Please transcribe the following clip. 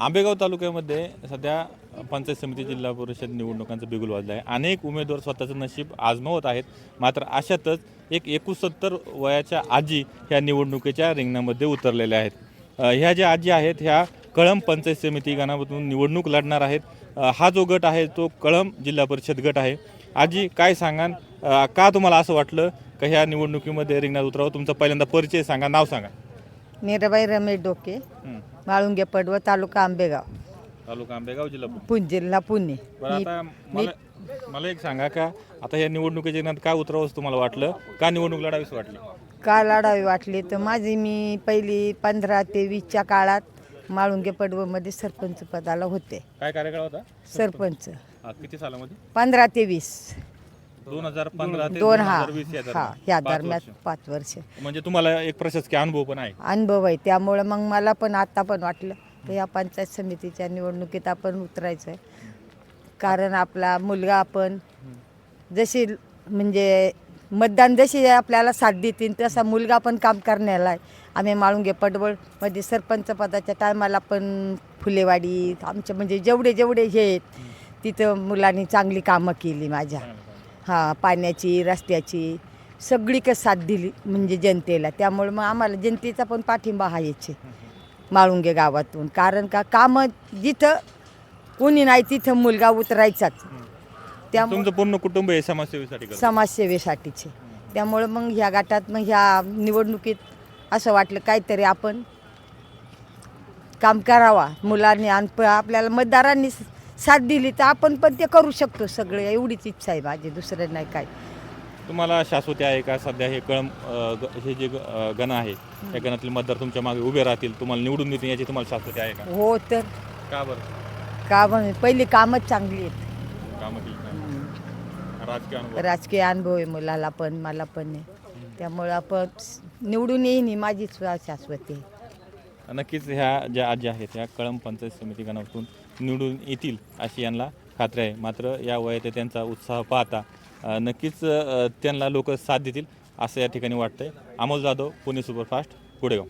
आंबेगाव तालुक्यामध्ये सध्या पंचायत समिती जिल्हा परिषद निवडणुकांचं बिगुल वाजलं आहे अनेक उमेदवार स्वतःचं नशीब आजमावत आहेत. मात्र अशातच एक एकोणसत्तर वयाच्या आजी ह्या निवडणुकीच्या रिंगणामध्ये उतरलेल्या आहेत. ह्या ज्या आजी आहेत ह्या कळंब पंचायत समिती गणामधून निवडणूक लढणार आहेत. हा जो गट आहे तो कळंब जिल्हा परिषद गट आहे. आजी काय सांगाल? अ, का तुम्हाला असं वाटलं का ह्या निवडणुकीमध्ये रिंगणात उतरावं? तुमचा पहिल्यांदा परिचय सांगा नाव सांगा. मीराबाई रमेश डोके. माळुंगे पडवळ तालुका आंबेगाव. तालुका आंबेगाव जिल्हा पुणे. पुणे जिल्हा पुणे. बरं मी- आता मला मला एक सांगा का आता या निवडणुकीच्या रिंगणात काय उतरावंच तुम्हाला वाटलं? का निवडणूक लढावीच वाटली? का लढावी वाटली? तर माझी मी पहिली पंधरा ते वीसच्या काळात माळुंगे पडवळमध्ये सरपंच पदाला होते. काय कार्यकाळ होता? सरपंच. हा, किती सालामध्ये? पंधरा ते वीस. दोन हजार पंधरा ते दोन हा 2020 या हा दरम्यान. या पाच दरम्यान वर्ष. पाच वर्ष. म्हणजे तुम्हाला एक प्रशासकीय अनुभव पण आहे. अनुभव आहे. त्यामुळं मग मला पण आता पण वाटलं तर या पंचायत समितीच्या निवडणुकीत आपण उतरायचं आहे कारण आपला मुलगा आपण जशी म्हणजे मतदान जशी आपल्याला साथ देतील तसा मुलगा पण काम करण्याला आहे. आम्ही माळुंगे पडवळमध्ये सरपंच पदाच्या टायमाला पण फुलेवाडी आमच्या म्हणजे जेवढे जेवढे हे आहेत तिथं मुलांनी चांगली कामं केली माझ्या. हां पाण्याची रस्त्याची सगळी का साथ दिली म्हणजे जनतेला. त्यामुळे मग आम्हाला जनतेचा पण पाठिंबा हा याचे माळुंगे गावातून. कारण का कामं जिथं कोणी नाही तिथं मुलगा उतरायचाच. त्यामुळे तुमचं पूर्ण कुटुंब हे समाजसेवेसाठी करतं. समाजसेवेसाठीचे. त्यामुळे मग ह्या गटात मग ह्या निवडणुकीत असं वाटलं काहीतरी आपण काम करावा. मुलांनी आणि प- आपल्याला मतदारांनी साथ दिली तर आपण पण ते करू शकतो सगळे. एवढीच इच्छा आहे माझी दुसरं नाही काय. तुम्हाला शाश्वती आहे का? सध्या हे कळम अ, ग- हे जे ग- अ, गण आहे त्या गणातील मतदार तुमच्या मागे उभे राहतील तुम्हाला निवडून देतील याची तुम्हाला शाश्वती आहे का? हो तर. का बरं? का म्हण पहिली कामच चांगली आहेत. कामं केली का? राजकीय अनुभव? राजकीय अनुभव आहे मुलाला पण मला पण आहे. त्यामुळं आपण निवडून येईन ही माझीच शाश्वती आहे. नक्कीच ह्या ज्या आजी आहेत ह्या कळंब पंचायत समिती गणातून निवडून येतील अशी यांना खात्री आहे. मात्र या वयात त्यांचा उत्साह पाहता नक्कीच त्यांना लोक साथ देतील असं या ठिकाणी वाटतंय. अमोल जाधव पुणे सुपरफास्ट पुढेगाव